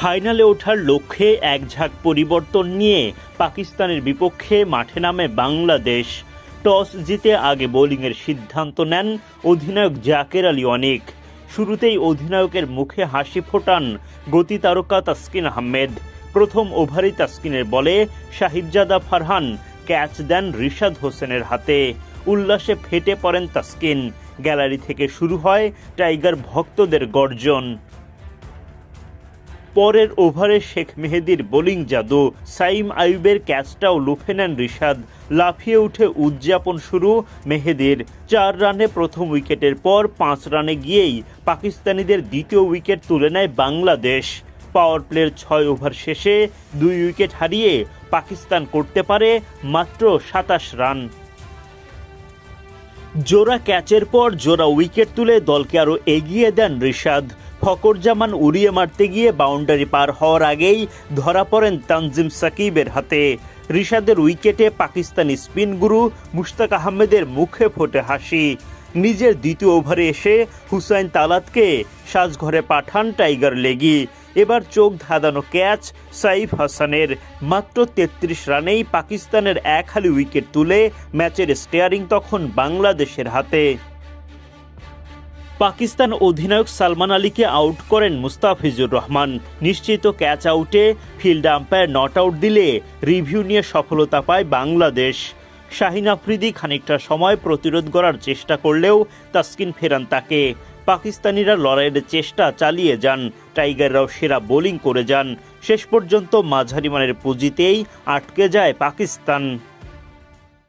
ফাইনালে ওঠার লক্ষ্যে এক ঝাঁক পরিবর্তন নিয়ে পাকিস্তানের বিপক্ষে মাঠে নামে বাংলাদেশ। টস জিতে আগে বোলিংয়ের সিদ্ধান্ত নেন অধিনায়ক জাকের আলী অনেক। শুরুতেই অধিনায়কের মুখে হাসি ফোটান গতি তারকা তাসকিন আহমেদ। প্রথম ওভারেই তাসকিনের বলে সাহিবজাদা ফারহান, ক্যাচ দেন রিশাদ হোসেনের হাতে। উল্লাসে ফেটে পড়েন তাসকিন। গ্যালারি থেকে শুরু হয় টাইগার ভক্তদের গর্জন। পরের ওভারে শেখ মেহেদির বোলিং জাদু। সাইম আইয়ুবের ক্যাচটাও লুফে নেন রিশাদ। লাফিয়ে উঠে উদযাপন শুরু মেহেদির। চার রানে প্রথম উইকেটের পর পাঁচ রানে গিয়েই পাকিস্তানিদের দ্বিতীয় উইকেট তুলে নেয় বাংলাদেশ। পাওয়ার প্লের ছয় ওভার শেষে দুই উইকেট হারিয়ে পাকিস্তান করতে পারে মাত্র সাতাশ রান। জোড়া ক্যাচের পর জোড়া উইকেট তুলে দলকে আরও এগিয়ে দেন রিশাদ। ফকরজামান উড়িয়ে মারতে গিয়ে বাউন্ডারি পার হওয়ার আগেই ধরা পড়েন তানজিম সাকিবের হাতে। রিশাদের উইকেটে পাকিস্তানি স্পিন গুরু মুশতাক আহমেদের মুখে ফোটে হাসি। নিজের দ্বিতীয় ওভারে এসে হুসাইন তালাতকে সাজঘরে পাঠান টাইগার লেগি। এবার চোখ ধাঁধানো ক্যাচ, সাইফ হাসানের মাত্র তেত্রিশ রানেই পাকিস্তানের এক হালি উইকেট তুলে ম্যাচের স্টেয়ারিং তখন বাংলাদেশের হাতে। পাকিস্তান অধিনায়ক সালমান আলীকে আউট করেন মুস্তাফিজুর রহমান। নিশ্চিত ক্যাচ আউটে ফিল্ড আম্পায়ার নট আউট দিলে রিভিউ নিয়ে সফলতা পায় বাংলাদেশ। শাহিন আফ্রিদি খানিকটা সময় প্রতিরোধ করার চেষ্টা করলেও তাসকিন ফেরান তাকে। পাকিস্তানিরা লড়াইয়ের চেষ্টা চালিয়ে যান। টাইগাররাও সেরা বোলিং করে যান। শেষ পর্যন্ত মাঝারি মানের পুঁজিতেই আটকে যায় পাকিস্তান।